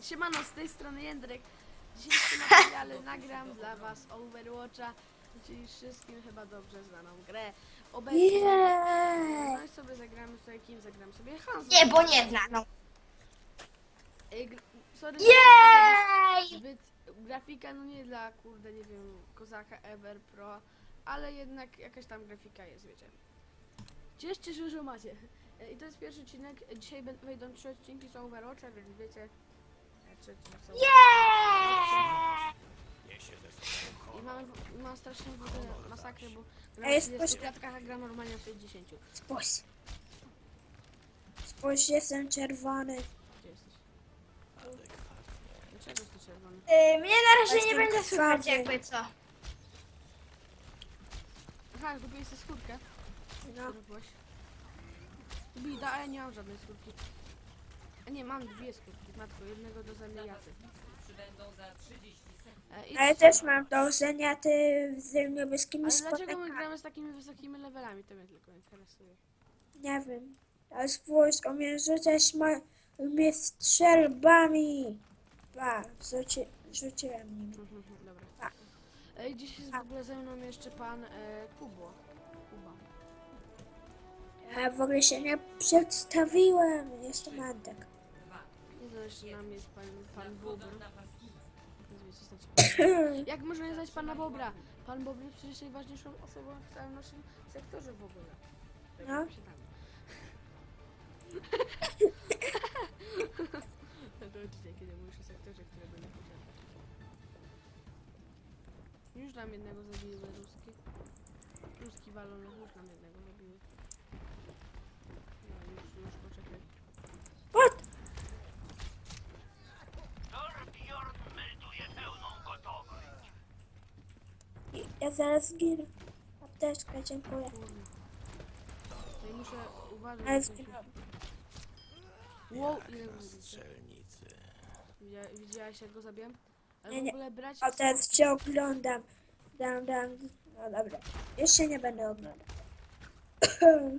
Siemano, z tej strony Jędrek. W dzisiejszym materiale nagram dla was Overwatcha, czyli wszystkim chyba dobrze znaną grę. Obecnie no i sobie zagramy sobie kim zagram sobie Hans. Nie, bo nie znaną. Ej, gr- Sorry, Jej! zbyt grafika no nie dla kurde nie wiem kozaka Ever Pro, ale jednak jakaś tam grafika jest, wiecie. Cieszcie się, że macie. E, I to jest pierwszy odcinek. Dzisiaj bę- wejdą trzy odcinki są Overwatcha, więc wiecie. Są! I mam, mam straszną w ogóle masakrę, bo gram Ej, w 30 spójrz- klatkach, a gram normalnie w 60. Spójrz. Spójrz, jestem czerwony. Gdzie jesteś? Dlaczego jesteś czerwony? Yy, mnie na razie nie Jestem będzie słychać krwawy. jakby co. Aha, kupiłeś sobie skórkę. No. Co robiłeś? Bida, a ja nie mam żadnej skórki. A nie, mam dwie skórki, matko, jednego do zamieniaty. E, i A ja co? też mam dążenia, ty z niebieskimi Ale dlaczego my gramy z takimi wysokimi levelami? To mnie tylko interesuje. Nie wiem. Ale spójrz, umie rzucać ma... umie strzelbami. Pa, rzuci... rzuciłem nim. Mhm, Dobra. Tak. E, dziś jest w ogóle ze mną jeszcze pan e, Kubo. Kuba. Ja w ogóle się nie przedstawiłem. Jestem Antek. Jeszcze nam jest pan, pan Bobr. Jak można nie znać pana Bobra? Pan Bobr jest przecież najważniejszą osobą w całym naszym sektorze w ogóle. Tak No. jak posiadamy. To oczywiście, kiedy mówisz o sektorze, który będę posiadać. Już nam jednego zabiły ruski. Ruski walony, już nam jednego zabiły. No już, już poczekaj. What? Ja zaraz zginę. Apteczka, dziękuję. Tutaj muszę uważać. Ale że- Wow, ile widzicie? Widzia, widziałaś jak go zabiłem? Ale Nie, w nie. ogóle brać... A teraz cię oglądam. Dam, dam. No dobra. Jeszcze nie będę oglądał.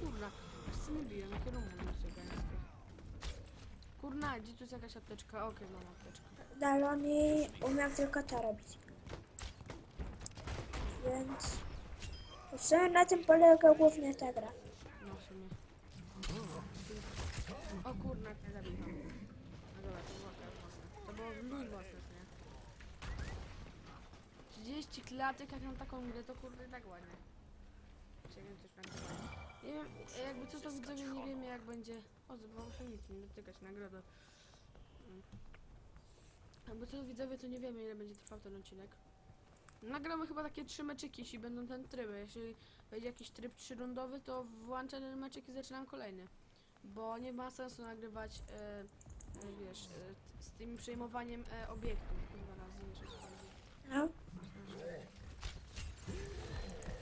Kurna, wszyscy biją, jakie rumuny cygańskie. Kurna, gdzie tu jest jakaś apteczka? Okej, mam apteczkę. Daloni umiem tylko to robić. Więc... W sumie na tym polega głównie ta gra. No w sumie. O kurna, jak mnie zabił. No dobra, to było akurat mocne. To było mój mocne, nie? 30 klatek, jak mam taką grę, to kurde tak ładnie. Wiem, coś tam ładnie. Nie wiem, jakby co to widzowie, nie wiemy jak będzie... O, zobaczymy się nic, nie dotykać nagroda. Mm. Jakby co widzowie, to nie wiemy ile będzie trwał ten odcinek. Nagramy chyba takie trzy meczyki, jeśli będą ten tryby. Jeśli będzie jakiś tryb trzyrundowy, to włączę ten meczek i zaczynam kolejny. Bo nie ma sensu nagrywać, e, e, wiesz, e, z tym przejmowaniem e, obiektu. Kurwa, nazwijmy, że to będzie. No.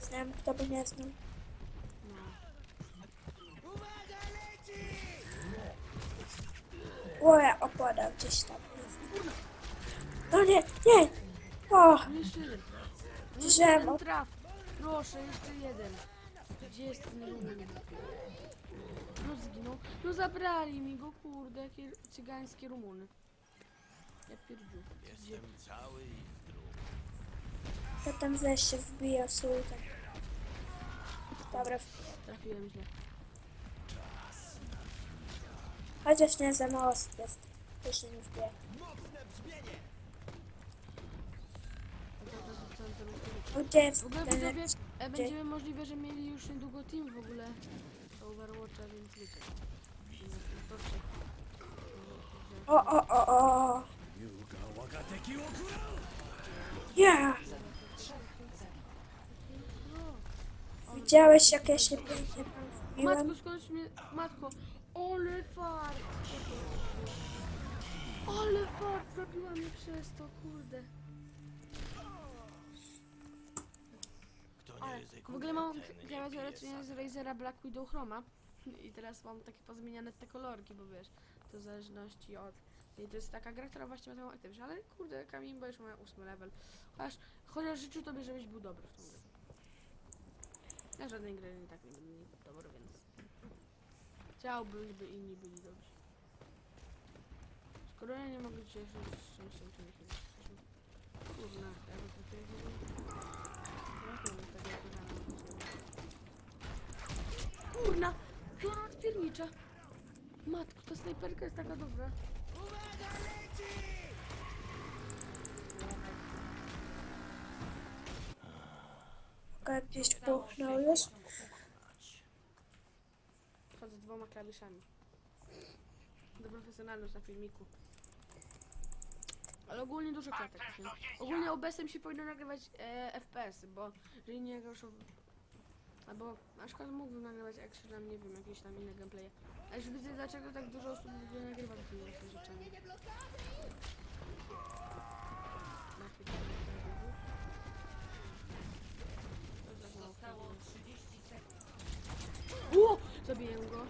Znam, kto by nie znał. O, ja opadam gdzieś tam. No nie, nie! O, jeszcze jeden. Drzewo. jeszcze jeden traf. Proszę, jeszcze jeden. Gdzie jest ten rumun? No zginął. No zabrali mi go, kurde, jakie cygańskie rumuny. Ja pierdziu. Gdzie? to tam zaś się wbija sultan. Dobra, Trafiłem źle. Chociaż nie za mało jest. To się nie ruski. Gdzie jest W ogóle ten widzowie, e, będziemy możliwe, że mieli już niedługo team w ogóle Overwatcha, więc wiecie. O, o, o, o! Ja! Widziałeś jak ja się pięknie tam wbiłem? Matko, skądś mnie... Matko! Ole fart! Ale fart! Zabiła mnie przez to, kurde. Ale w ogóle mam co nie z Razera Black Widow Chroma i teraz mam takie pozmieniane te kolorki, bo wiesz, to w zależności od... I to jest taka gra, która właśnie ma taką aktywność, ale kurde, Kamimbo już ma ósmy level. Chociaż, chociaż życzę tobie, żebyś był dobry w tą grę. Ja żadnej gry i tak nie będę dobry, więc chciałbym, żeby inni byli dobrzy. Skoro ja nie mogę cieszyć z szczęściem, to mnie cieszy. Kurna, ja bym trafiłem Jak mam tego Kurna! Kurna odpiernicza! Matko, ta snajperka jest taka dobra. Okej, gdzieś puchnął już. Dwoma klawiszami. Do profesjonalność na filmiku. Ale ogólnie dużo klatek. Nie? Ogólnie OBS-em się powinno nagrywać e, FPS, bo jeżeli nie grasz Albo na przykład mógłbym nagrywać action, nie wiem, jakieś tam inne gameplaye. A już widzę dlaczego tak dużo osób ogóle nagrywa takimi rzeczami. Na chwilę, to jest tak mało Zostało wtedy. 30 sekund. O! Zabiję go.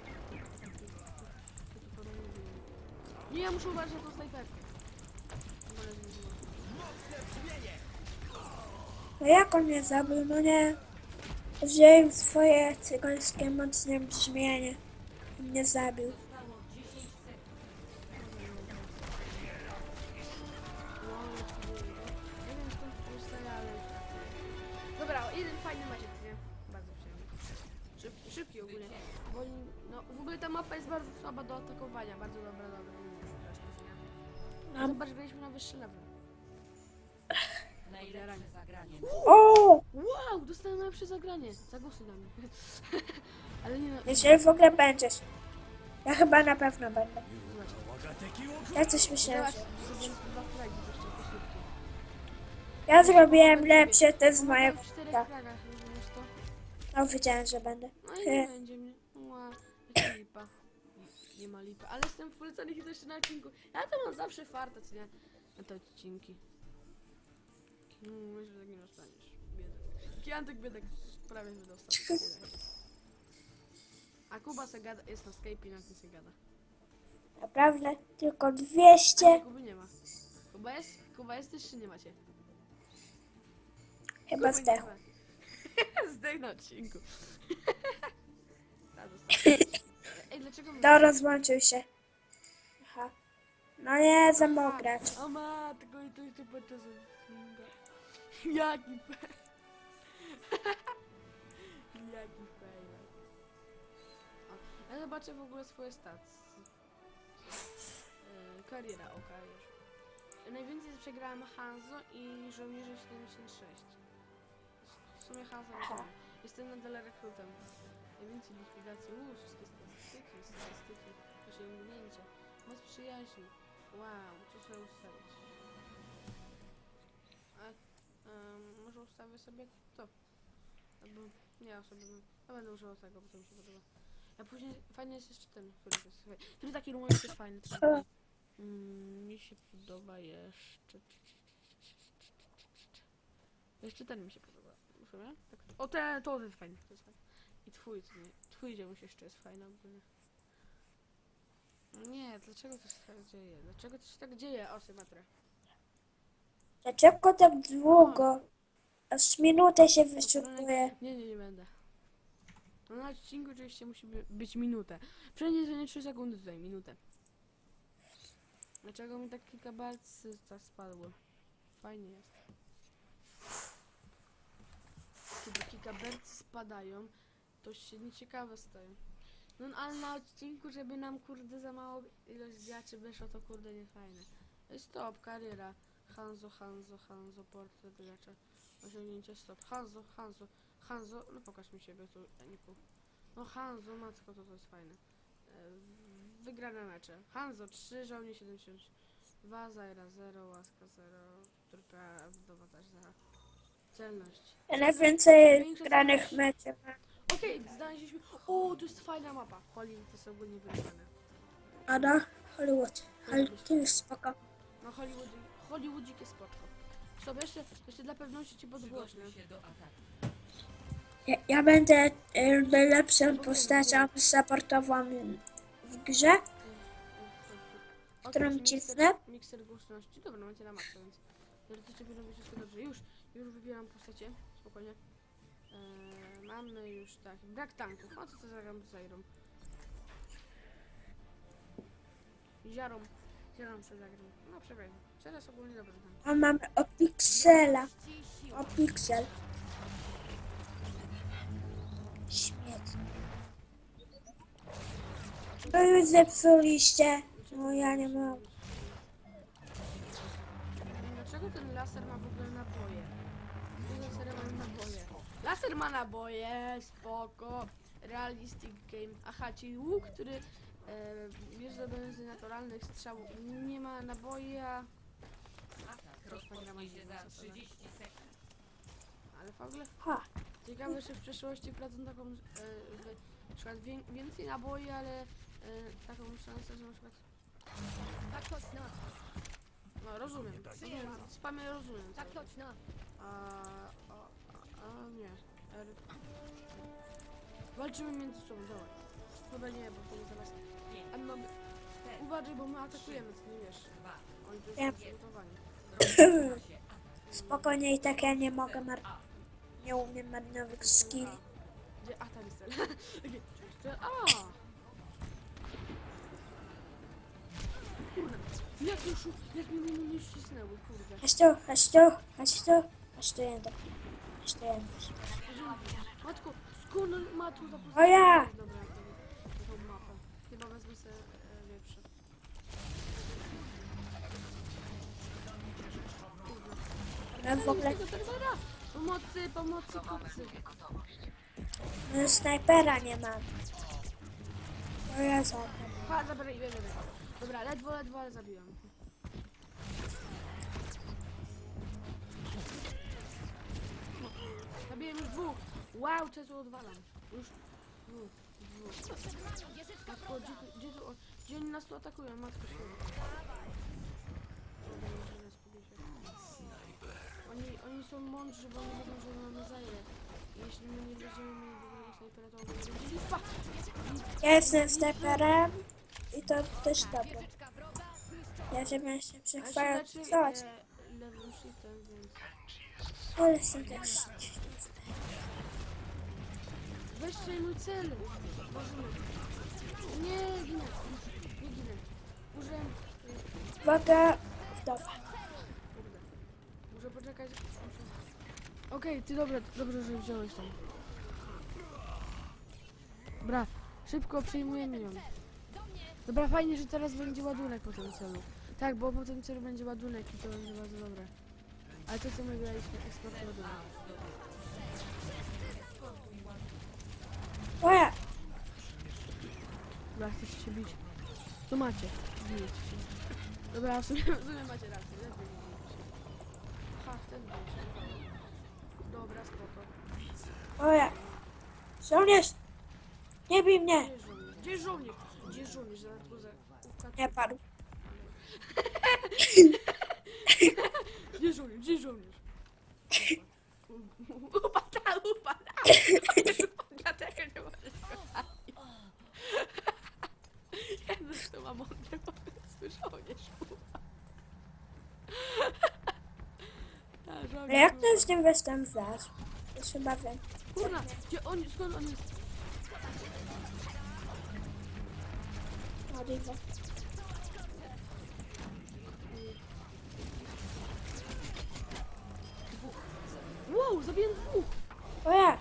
Nie, ja muszę uważać na tą snajperkę. Wolę, żeby było. No jak on mnie zabił? No nie. Wziąłem swoje cygańskie mocne brzmienie. I mnie zabił. Jeżeli w ogóle będziesz. Ja chyba na pewno będę. Ja coś myślałem. Ja zrobiłem lepsze te z mojego. Tak. No wiedziałem, że będę. No i nie będzie mnie. Ła, jaka lipa. Nie ma lipy, ale jestem w polecanych i jeszcze na odcinku. Ja to mam zawsze farta, co nie? Na te odcinki. No, myślę, że tak nie dostaniesz. Biedek. Kiantek biedek prawie że dostał. A Kuba se gada, jest na Skype i na tym se gada. Naprawdę? Tylko A 200? nie, Kuby nie ma. Kuba jest? Kuba jesteś czy nie macie? Chyba Kuby zdechł. Zdech na odcinku. Ta, dostał. Ej, dlaczego mnie... To rozłączył się. Aha. No nie, za mało grać. O matko, i to jeszcze podczas odcinka. Jaki fail. Jaki fail. Ja zobaczę w ogóle swoje stacje. Yy, kariera, o karierze. Najwięcej przegrałem Hanzo i Żołnierze 76. W sumie Hanzo rozumiem. Jestem nadal rekrutem. Najwięcej likwidacji. Uuu, wszystkie statystyki, statystyki, osiągnięcia. Moc przyjaźni. Wow, co trzeba ustawić? A, em, może ustawię sobie to. Albo nie, osoby. Ja będę używał tego, bo to mi się podoba. A później fajnie jest jeszcze ten, który jest fajny. Który taki rumowy jest fajny. ten. Mm, mi się podoba jeszcze. Jeszcze ten mi się podoba. Sumie? Tak. O, ten, to jest fajny. To jest fajny. I twój, nie? Twój dziemuś jeszcze jest fajny ogólnie. Nie, dlaczego to się tak dzieje? Dlaczego to się tak dzieje? O, Symmetra. Dlaczego tak długo? Aż minutę się wyszukuje. Nie, nie, nie będę. No na odcinku oczywiście musi by- być minutę. Przynajmniej to nie 3 sekundy tutaj, minutę. Dlaczego mi tak kilka balcy tak spadło? Fajnie jest. Kiedy kilka bercy spadają, to się nieciekawe stają. No ale na odcinku, żeby nam kurde za mało ilość graczy wyszło, to kurde nie fajne. Stop, kariera. Hanzo, Hanzo, Hanzo, portret gracza. Osiągnięcie stop. Hanzo, Hanzo, Hanzo, no pokaż mi siebie tu, Aniku. No Hanzo, matko, to to jest fajne. E, Wygrane mecze. Hanzo 3, żołnierz 72, Zaira 0, łaska 0, turka wdowa też 0. Celność. Najwięcej granych meczów. Okej, znaleźliśmy. O, to jest fajna mapa. Hollywood to jest ogólnie wygrane. A no, Hollywood. Hollywood to jest spoko. No Hollywood, Hollywoodzik jest spoczko. Sobie jeszcze, jeszcze dla pewności ci podgłośnię. Przygotuj się do ataku. Ja, ja będę e, najlepszą postacią supportową w grze. Którą cisnę? mikser, głośności. Dobra, macie na maksa, więc teoretycznie powinno być wszystko dobrze. Już, już wybieram postacie. Spokojnie. E, mamy już tak, brak tanków. O co to zagram z Zairą? Ziarą. Ziarą sobie zagram. No przepraszam. Teraz ogólnie dobrze tam. A mamy o piksela. O piksel. To już zepsuliście. No ja nie mogę. Dlaczego ten laser ma w ogóle naboje? Te lasery mają naboje. Laser ma naboje, spoko. Realistic game. Aha, czyli łuk, który e, do z naturalnych strzałów. Nie ma naboi, a... Atak rozpocznie się za 30 sekund. Ale w ogóle Ha. ciekawe, że w przeszłości prowadzą taką, e, że na przykład wię, więcej naboi, ale e, taką szansę, że na przykład... Tak точно, No rozumiem, rozumiem, spamy rozumiem. tak cały. точно. A, a, a, a nie. R. Walczymy między sobą, dobra. Chyba nie, bo to nie zaraz. A no, uważaj, bo my atakujemy, co nie wiesz. Dwa. Oni tu Ja są przygotowani. Rozpoczyna się atak. Spokojnie i tak ja nie mogę mar... Nie umiem marnowych skill. Gdzie? A, tam jest cel. Takie, cel. A! Kurde, jak już, jak mi mnie nie ścisnęły, kurde. Chodź tu, chodź tu, chodź tu. Chodź tu jeden. Chodź tu jeden. Matko, skąd on ma tu? O ja! Dobra, to, tą mapę. Chyba wezmę sobie e, lepsze. No w ogóle Tego serwera! Pomocy, pomocy, kupcy. no, snajpera nie mam. To ja zagram. Ha, zabraj, wiem. Dobra, ledwo, ledwo, ale zabiłem. Zabiłem już dwóch. Wow, tu odwalam? Już dwóch, dwóch. Matko, gdzie, tu- gdzie, tu, gdzie oni nas tu atakują? Matko święta. Oni, oni są mądrzy, bo oni wiedzą, że mamy zajęć. I jeśli my nie będziemy mieli dobrego snajpera, to oni będą lipa. Ja jestem snajperem i to też dobre. Ja się A się przechwalał leczy coś. e, lewym shiftem, więc... Ale jestem też. Weź sobie mój cel! Nie ginę. Nie ginę. Użyłem... Uwaga. Kurde. Muszę poczekać. Muszę... Okej, ty dobra, dobrze, że wziąłeś tam. Dobra, szybko przejmujemy ją. Dobra, fajnie, że teraz będzie ładunek po tym celu. Tak, bo po tym celu będzie ładunek i to będzie bardzo dobre. Ale to co my graliśmy, eksport ładunek. Oja, Dobra, chcecie się bić. To macie. Bijecie się. Dobra, w sumie, w sumie macie rację. Lepiej nie bijcie się. Ha, bijecie. Dobra, spoko. oja. Żołnierz! Nie bij mnie! Gdzie jest żołnierz? Gdzie jest żołnierz? Gdzie jest żołnierz? Zaraz go za... ukradł. Nie padł. Gdzie jest żołnierz? Gdzie jest żołnierz? Upada, upada! Dlatego nie możesz go Ja zresztą mam mądry pomysł, żołnierz, kurwa. Ta, A żołnierz, jak kurwa. to z nim występ zaś? To chyba wiem. Kurna, gdzie on, skąd on jest? Oliwa. Wow, zabiłem dwóch! Oja!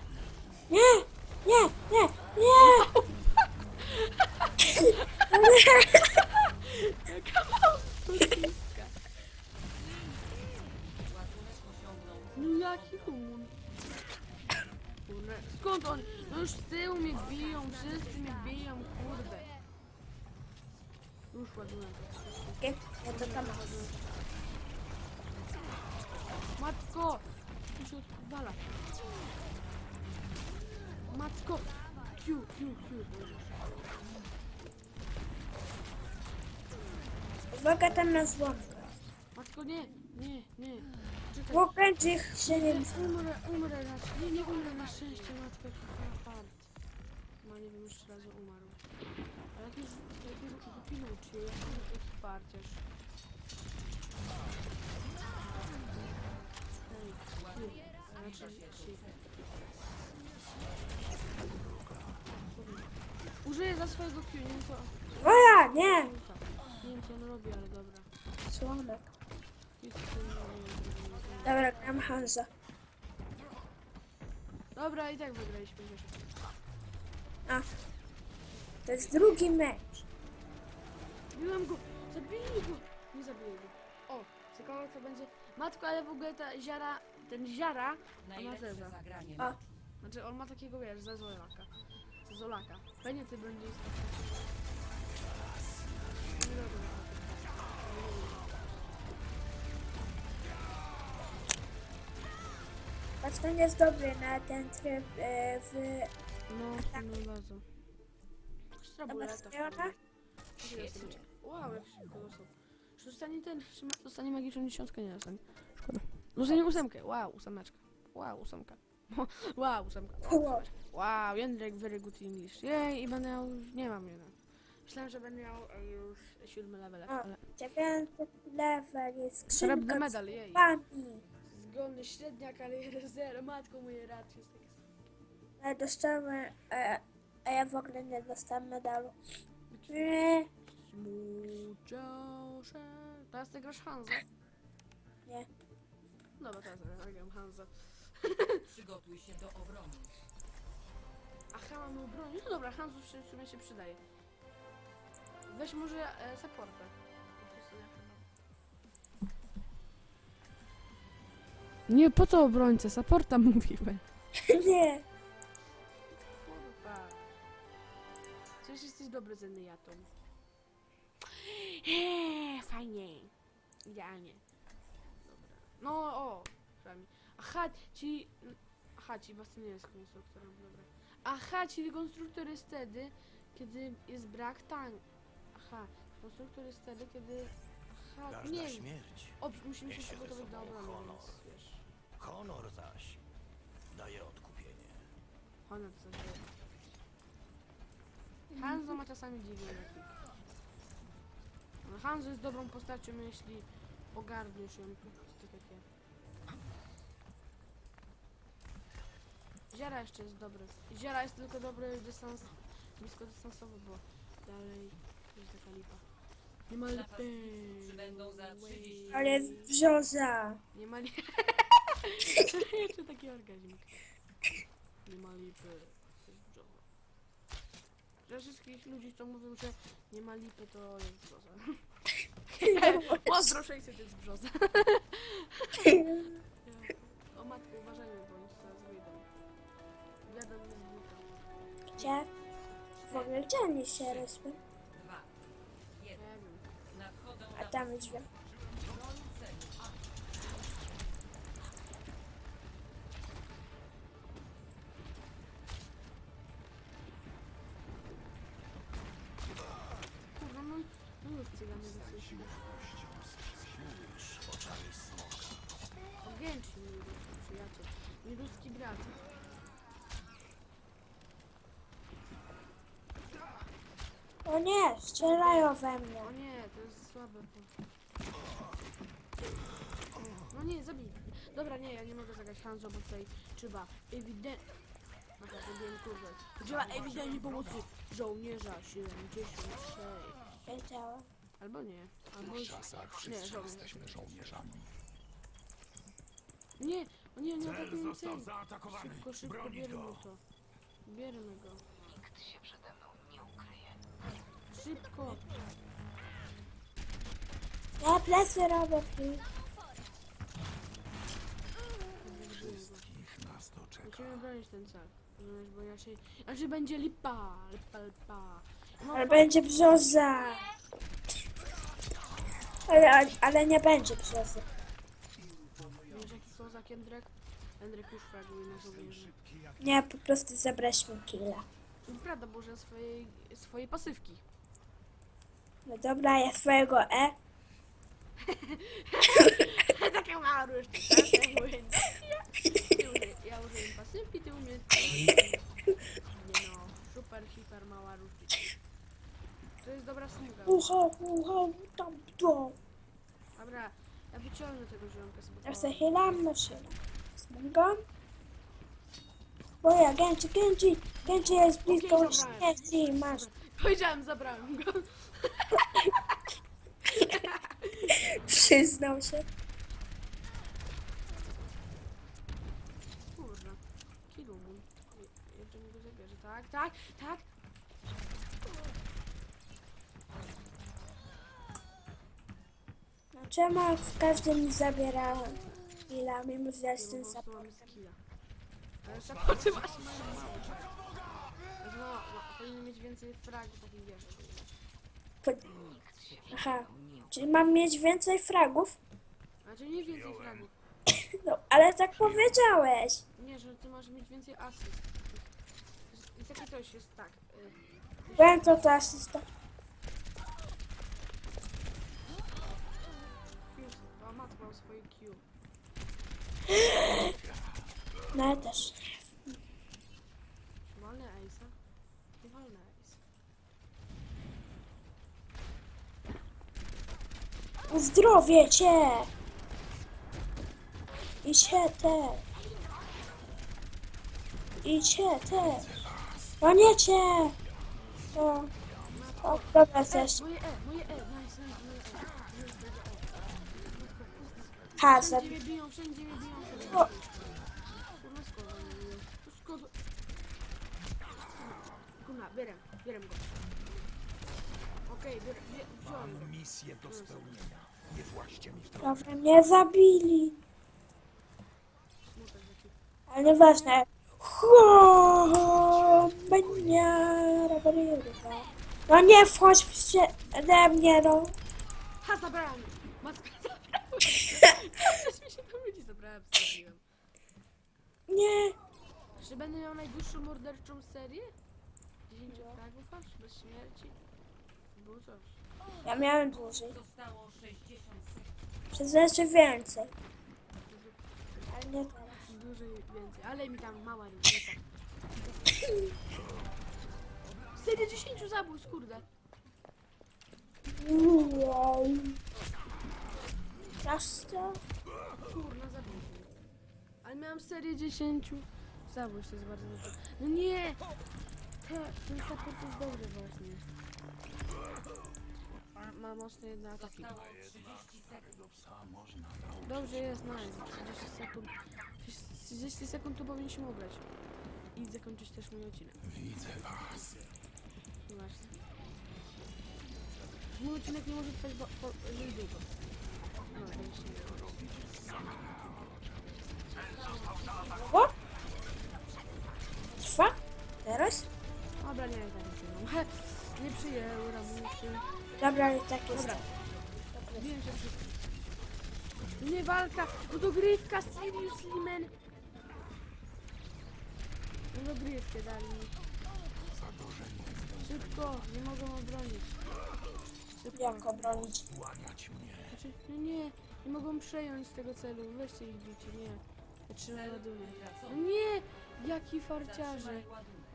Nie! Nie! Nie! Nie! To tam. Matko! Tu się odwala. Matko! Q, Q, Q. Uwaga tam na złom. Matko, nie, nie, nie. Czekaj. Łokęć ich się nie... Umrę, umrę na Nie, nie umrę na szczęście, matko, jaki fart. No nie wiem, jeszcze raz umarł. Ale jakiś, jakiś wypinął cię, jaki farciarz. Użyję za swojego Q, nie wiem co, Oja, nie! nie wiem co on robi, ale dobra. Słomek. Dobra, gram Hansa. Dobra, i tak wygraliśmy rzeczy. A. To jest drugi mecz. Biłem go, zabiję go. To będzie... Matko, ale w ogóle ta ziara... Ten ziara... Najlepsze zeza. zagranie. A. Znaczy on ma takiego, wiesz, zezolaka. Zezolaka. Pewnie ty będziesz... Nie. Patrz, jest dobry na ten tryb e, w... No, no bardzo. Strabuleta. Sebastiana? Świetnie. Wow, jak szybko. Czy dostanie ten, czy ma, dostanie magiczną dziesiątkę? Nie dostanie. Szkoda. Dostanie ósemkę. Wow, ósemeczka. Wow, ósemka. Wow, ósemka. Wow, Wow. ósemeczka. Wow, Jędrek, very good English. Jej, i będę miał, nie mam jeden. Myślałem, że będę miał e, już siódmy level, O, ale... dziewiąty level jest Srebrny skrzynka medal, jej. z pani. Zgodny średnia kariera zero. Matko moje racje jest takie Ale dostałem... E, a ja w ogóle nie dostałem medalu. Nie, Smuciosze. Teraz ty grasz Hanzo? Nie. Dobra, teraz gram Hanzo. Przygotuj się do obrony. Aha, mamy broń. No dobra, Hanzo w sumie się przydaje. Weź może e, supportę. Nie, po co obrońcę? Supporta mówiłem. nie. Kurwa. Przecież jesteś dobry z Enejatą. Eee, fajnie. Idealnie. Dobra. No, o. Przynajmniej. Aha, ci... Aha, ci Bastion nie jest konstruktorem, dobra. Aha, czyli konstruktor jest wtedy, kiedy jest brak tank. Aha, konstruktor jest wtedy, kiedy... Aha, Każda nie. śmierć O, musimy się niesie ze przygotować do sobą obrony, honor. więc wiesz. Honor zaś daje odkupienie. Honor to Hanzo ma czasami dziwny lekik. No, Hanzo jest dobrą postacią, jeśli ogarniesz ją po prostu tak jak ja. Ziara jeszcze jest dobry. Ziara jest tylko dobry dystans, blisko dystansowo, bo dalej jest taka lipa. Nie ma lipy. przybędą za 30 Ale jest brzoza. Nie ma lipy. Jeszcze taki organizm. Nie ma lipy. Dla wszystkich ludzi, co mówią, że nie ma lipy, to jest brzoza. Pozdro 600 jest brzoza. O matku, uważajmy, bo oni zaraz wyjdą. Wiadomo, jest buta. Gdzie? W ogóle gdzie oni się rozły? 2. Ja 1. wiem. Nadchodzą A tam już wiem. broń celu. Kurwa, no, no już cygany dosyć. Spójrz oczami smoka. Ogięci ruski przyjaciel. Ruski brat. O nie, strzelają we mnie. O nie, to jest słabe. No nie, zabij. Dobra, nie, ja nie mogę zagrać Hanzo, bo tutaj trzeba ewidentnie... Zrobiłem kurwę. Trzeba ewidentnie pomocy żołnierza 76. Wiedziałam. Albo nie. Albo W czasach nie, wszyscy żołnierz. jesteśmy żołnierzami. Nie, o nie, nie Cel atakują został zaatakowany. Szybko, szybko, Bronić bierzmy go. to. Bierzmy go. Szybko. Ja plecy robię, please. Ich nas doczeka. Musimy bronić ten cel. Rozumiesz, bo inaczej... Inaczej będzie lipa, lipa, lipa. No, Ale będzie brzoza. Ale, ale nie będzie brzozy. Wiesz jaki kozak Jędrek? Jędrek już fraguje na żołnierzy. Nie, po prostu zabraliśmy killa. Prawda, bo że swojej, swojej pasywki. No dobra, ja swojego E. Taka mała różnica, tak? Ja mówię, ty użyj- Ja użyję pasywki, ty umiesz... Nie no, super, hiper mała różnica. To jest dobra smuga. Ucho, ucho, tam, tu. Dobra, ja wyciągnę tego chylam maszynę. Smugą. Boja, Genji, Genji, Genji jest blisko zabrałem. śmierci, masz. Powiedziałem, zabrałem go. Przyznał się. Kurwa. Kilu mu. Je- Jeszcze mi go zabierze. Tak, tak, tak. No czemu w każdym zabierałem chwila, mimo że jestem skilla. Ale supporty właśnie mają mało. No, no, powinien mieć więcej fragów, takim wiesz. Aha. Czyli mam mieć więcej fragów? Znaczy nie więcej fragów. No, ale tak powiedziałeś. Nie, że ty masz mieć więcej asyst. I takie coś jest tak. y, Wiem, co to asysta. Fuse, a matka ma swoje Q. No ja też. Czy walne Ace'a? Nie walne Ace. Zdrowie cię! I cię te. I cię te. No nie cię! O, o dobra też. Moje E, moje E, nice, nice, moje E. Wszędzie za... mnie biją, wszędzie mnie biją. O. biją? To skąd... Kurwa, bierem, bierem go. Okej, bierem, bie, wziąłem go. Mam misję do spełnienia. Nie właście mi w drogę. Dobra, mnie zabili. Smutek taki. Ale nieważne. Ho, baniara, bariera. No nie wchodź przede mnie, no. Ha, zabrałem! Matka, zabrałem! Coś mi się to ludzi zabrałem. Nie. Czy będę miał najdłuższą morderczą serię? 10 fragów aż, bez śmierci? Było coś. Ja miałem dłużej. Zostało 60 sekund. Przez jeszcze więcej. Ale nie teraz. Dużo więcej, ale mi tam mała różnica. Seria 10 zabójstw, kurde. Wow. Mnie. Ale miałam serię 10 zabójstw, to jest bardzo dobrze. No nie! Te, ten support jest dobry właśnie. Ma, ma mocne jedne ataki. Zostało 30 sekund. Psa można Dobrze jest, nice. 30 sekund. 30 sekund to powinniśmy ugrać. I zakończyć też mój odcinek. Widzę was. Właśnie. Mój odcinek nie może trwać bo, bo, długo. No, będzie się O? Trwa? Teraz? Dobra, nie wiem, nie He, nie przyjęły amunicji. Dobra, ale tak jest. Dobra. Wiem, że wszystko. Nie walka, no dogrywka, seriously man. No dogrywkę dali mi. Szybko, nie mogą obronić. Szybko. Jak obronić? Znaczy, no nie, nie mogą przejąć tego celu. Weźcie ich bicie, nie. Ja trzymam ładunek. No nie, jaki farciarze. Zatrzymaj.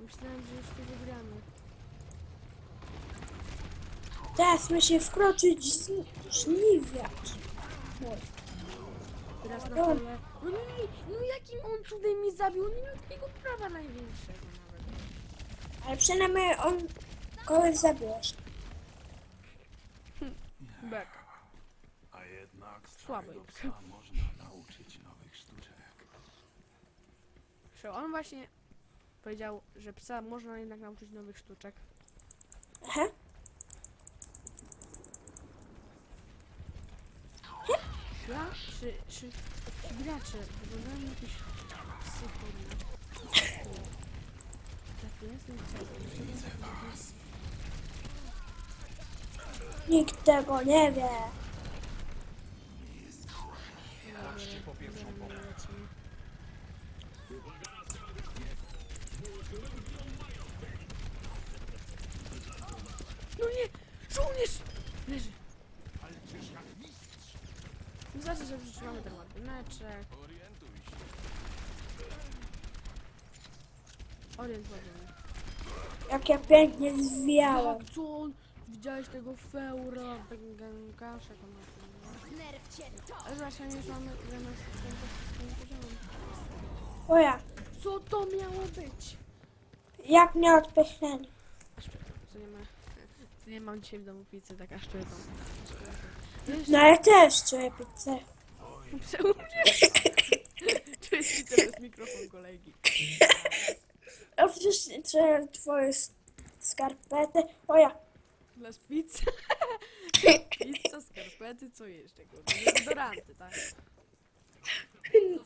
Myślałem, że już to wygramy. Teraz musi wkroczyć ż- żniwiarz. No. Teraz na tyle. No nie, no jakim on cudem mi zabił? On nie miał takiego prawa największego nawet. Ale przynajmniej on kogoś zabiłeś. Bek. A jednak Słabo starego jednak. psa można nauczyć nowych sztuczek. Że on właśnie powiedział, że psa można jednak nauczyć nowych sztuczek. Aha. Ja czy, czy, czy gracze wyglądają jakieś psy podobne? Tak jest, no co? Nikt tego nie wie. Patrzcie po pierwszą pomoc. No nie! Żołnierz! Leży. No Znaczy, że przytrzymamy ten ładuneczek. Orient ładunek. Jak ja pięknie zwijałem. Jak co on? Widziałeś tego feura, gangasza tam na tym, no. Nerw cię to! Ale właśnie już mamy zamiast tym poziomem. O ja, Co to miało być? jak mnie odpychnęli. Aż przepraszam, co nie ma... Co nie mam dzisiaj w domu pizzy, taka szczerą. No ja też czuję pizzę. Mnie? Czuję pizzę bez mikrofon kolegi. A przecież czuję twoje s- skarpety. O ja. Dla pizza. Pizza, skarpety, co jeszcze? Kurde, dezodoranty, tak?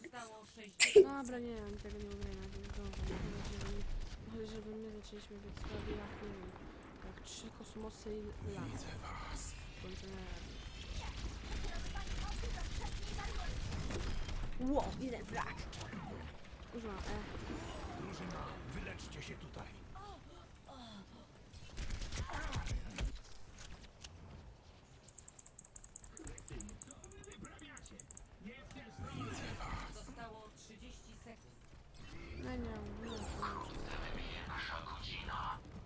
Zostało 60. Dobra, nie, oni tego nie zdążą. Może żeby my zaczęliśmy być słabi, jak nie wiem, jak trzy kosmosy i lat. Widzę was. Kontenery. Ło, jeden frak. Użyłam E. Drużyna, wyleczcie się tutaj. Zostało 30 sekund. No nie, nie.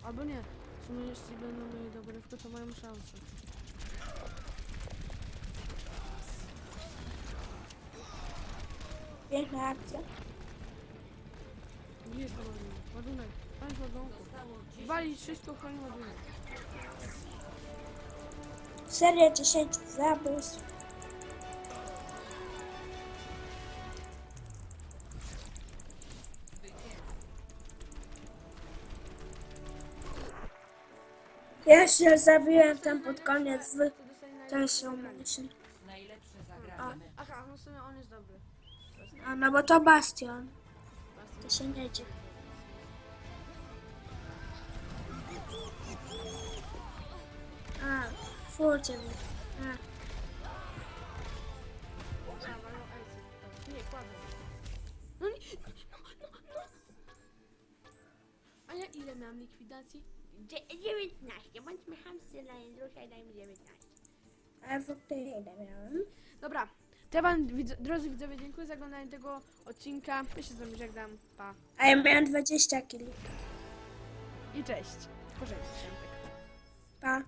Albo nie. W sumie jeśli będą mieli dogrywkę, to mają szansę. Piękna akcja. Gdzie jest to ładunek? Ładunek. Pańsz ładunku. Zostało 10 Walić wszystko w pani ładunek. Seria 10 zabójstw. Ja się zabiłem tam pod koniec w Tesla. Mission. najlepsze zagranie. Aha, no w sumie on jest dobry. A no bo to Bastion. To się nie dzieje. A, furcie mi. A, Nie, kładę. No nie, no, no, no. A ja ile miałam likwidacji? Dzie- 19. Bądźmy hamsty dla Jędrusia i dajmy 19. a w ogóle ile miałem? Dobra, to ja wam, widz- drodzy widzowie, dziękuję za oglądanie tego odcinka. Ja się z wami żegnam. Pa. A ja miałem 20 kili. I cześć. Pożegnaj się. Pa.